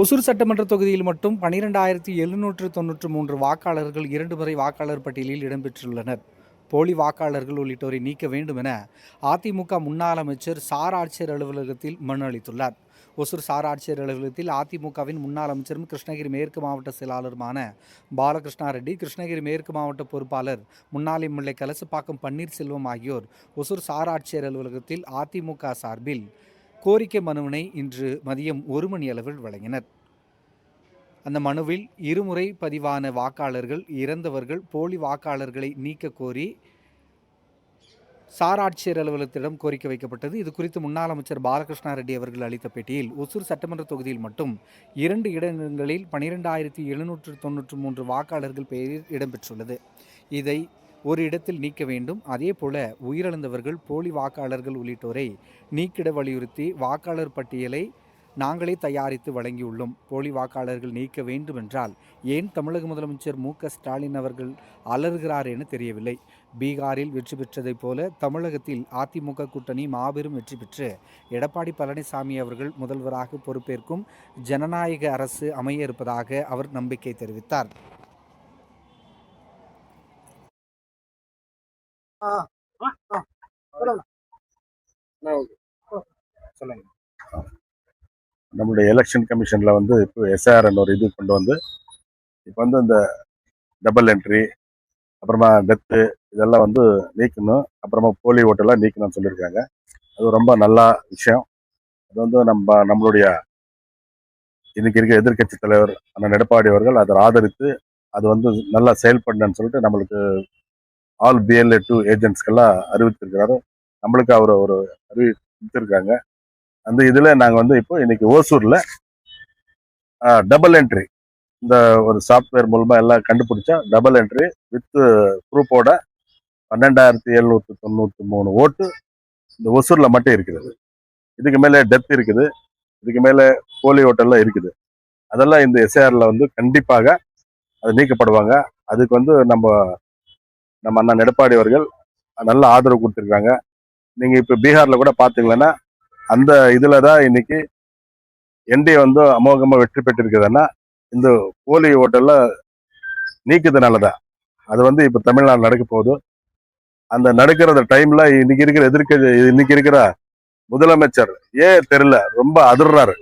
ஒசூர் சட்டமன்ற தொகுதியில் மட்டும் பனிரெண்டாயிரத்தி எழுநூற்று தொன்னூற்று மூன்று வாக்காளர்கள் இரண்டு முறை வாக்காளர் பட்டியலில் இடம்பெற்றுள்ளனர். போலி வாக்காளர்கள் உள்ளிட்டோரை நீக்க வேண்டும் என அதிமுக முன்னாள் அமைச்சர் சார் ஆட்சியர் அலுவலகத்தில் மனு அளித்துள்ளார். ஒசூர் சார் ஆட்சியர் அலுவலகத்தில் அதிமுகவின் முன்னாள் அமைச்சரும் கிருஷ்ணகிரி மேற்கு மாவட்ட செயலாளருமான பாலகிருஷ்ணா ரெட்டி கிருஷ்ணகிரி மேற்கு மாவட்ட பொறுப்பாளர் முன்னாள் எம்எல்ஏ கலசுப்பாக்கம் பன்னீர்செல்வம் ஆகியோர் ஒசூர் சார் ஆட்சியர் அலுவலகத்தில் அதிமுக சார்பில் கோரிக்கை மனுவினை இன்று மதியம் ஒரு மணி அளவில் வழங்கினர். அந்த மனுவில் இருமுறை பதிவான வாக்காளர்கள் இறந்தவர்கள் போலி வாக்காளர்களை நீக்க கோரி சார் ஆட்சியர் அலுவலகத்திடம் கோரிக்கை வைக்கப்பட்டது. இது குறித்து முன்னாள் அமைச்சர் பாலகிருஷ்ணா ரெட்டி அவர்கள் அளித்த பேட்டியில் ஒசூர் சட்டமன்ற தொகுதியில் மட்டும் இரண்டு இடங்களில் பனிரெண்டாயிரத்தி எழுநூற்று தொன்னூற்று மூன்று வாக்காளர்கள் பெயரில் இடம்பெற்றுள்ளது. இதை ஒரு இடத்தில் நீக்க வேண்டும். அதேபோல உயிரிழந்தவர்கள் போலி வாக்காளர்கள் உள்ளிட்டோரை நீக்கிட வலியுறுத்தி வாக்காளர் பட்டியலை நாங்களே தயாரித்து வழங்கியுள்ளோம். போலி வாக்காளர்கள் நீக்க வேண்டுமென்றால் ஏன் தமிழக முதலமைச்சர் மு ஸ்டாலின் அவர்கள் அலறுகிறார் என தெரியவில்லை. பீகாரில் வெற்றி பெற்றதைப் போல தமிழகத்தில் அதிமுக கூட்டணி மாபெரும் வெற்றி பெற்று எடப்பாடி பழனிசாமி அவர்கள் முதல்வராக பொறுப்பேற்கும் ஜனநாயக அரசு அமைய இருப்பதாக அவர் நம்பிக்கை தெரிவித்தார். சொல்லுங்க. நம்மளுடைய எலெக்ஷன் கமிஷன்ல வந்து இப்போ எஸ்ஆர்என் ஒரு இது கொண்டு வந்து இப்போ வந்து இந்த டபுள் என்ட்ரி அப்புறமா டெத்து இதெல்லாம் வந்து நீக்கணும் அப்புறமா போலி ஓட்டெல்லாம் நீக்கணும்னு சொல்லியிருக்காங்க. அது ரொம்ப நல்ல விஷயம். அது வந்து நம்ம நம்மளுடைய இன்னைக்கு இருக்க எதிர்க்கட்சி தலைவர் அண்ணன் எடப்பாடி அவர்கள் அதை ஆதரித்து அது வந்து நல்லா செயல்படணும்னு சொல்லிட்டு நம்மளுக்கு ஆல் பிஎல்ஏ டூ ஏஜென்ட்ஸ்க்கெல்லாம் அறிவித்திருக்கிறாரு. நம்மளுக்கு அவர் ஒரு அறிவித்திருக்காங்க அந்த இதில் நாங்கள் வந்து இப்போ இன்னைக்கு ஓசூரில் டபுள் என்ட்ரி இந்த ஒரு சாஃப்ட்வேர் மூலமாக எல்லாம் கண்டுபிடிச்சா டபுள் என்ட்ரி வித்து ப்ரூஃபோட பன்னெண்டாயிரத்தி எழுநூற்றி தொண்ணூற்றி மூணு ஓட்டு இந்த ஒசூரில் மட்டும் இருக்குது. இதுக்கு மேலே டெத் இருக்குது. இதுக்கு மேலே போலி ஓட்டெல்லாம் இருக்குது. அதெல்லாம் இந்த எஸ்ஏஆரில் வந்து கண்டிப்பாக அது நீக்கப்படுவாங்க. அதுக்கு வந்து நம்ம நம்ம அண்ணன் எடப்பாடி அவர்கள் நல்ல ஆதரவு கொடுத்துருக்காங்க. நீங்கள் இப்போ பீகாரில் கூட பார்த்தீங்களன்னா அந்த இதில் தான் இன்னைக்கு என்டிஏ வந்து அமோகமாக வெற்றி பெற்றிருக்குதுன்னா இந்த போலி ஓட்டல்ல நீக்குறதுனால தான் அது வந்து இப்போ தமிழ்நாடு நடக்க போகுது. அந்த நடக்கிற டைம்ல இன்னைக்கு இருக்கிற எதிர்க்க இன்னைக்கு இருக்கிற முதலமைச்சர் ஏன் தெரியல ரொம்ப அதிர்றாரு.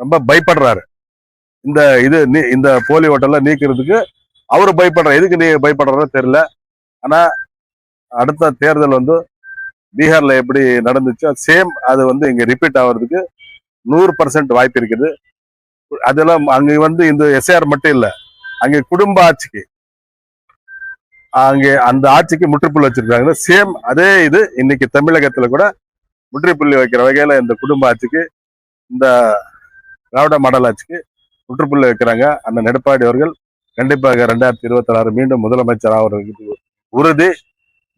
ரொம்ப பயப்படுறாரு. இந்த இது நீ- இந்த போலி ஓட்டெல்லாம் நீக்கிறதுக்கு அவர் பயப்படுற எதுக்கு நீ பயப்படுறாரோ தெரியல. ஆனா அடுத்த தேர்தல் வந்து பீகார்ல எப்படி நடந்துச்சோ சேம் அது வந்து இங்க ரிப்பீட் ஆகிறதுக்கு நூறு பர்சன்ட் வாய்ப்பு இருக்குது. அதெல்லாம் அங்க வந்து இந்த எஸ்ஆர் மட்டும் இல்ல அங்க குடும்ப ஆட்சிக்கு அங்கே அந்த ஆட்சிக்கு முற்றுப்புள்ளி வச்சிருக்காங்க. சேம் அதே இது இன்னைக்கு தமிழகத்துல கூட முற்றுப்புள்ளி வைக்கிற வகையில இந்த குடும்ப ஆட்சிக்கு இந்த திராவிட மாடல் ஆட்சிக்கு முற்றுப்புள்ளி வைக்கிறாங்க. அந்த நெடுப்பாடி அவர்கள் கண்டிப்பாக ரெண்டாயிரத்தி இருபத்தி ஆறு மீண்டும் முதலமைச்சர் ஆகிறது உறுதி.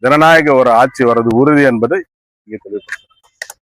ஜனநாயக ஒரு ஆட்சி வர்றது உறுதி என்பதை இங்கே தெரிவித்துள்ளேன்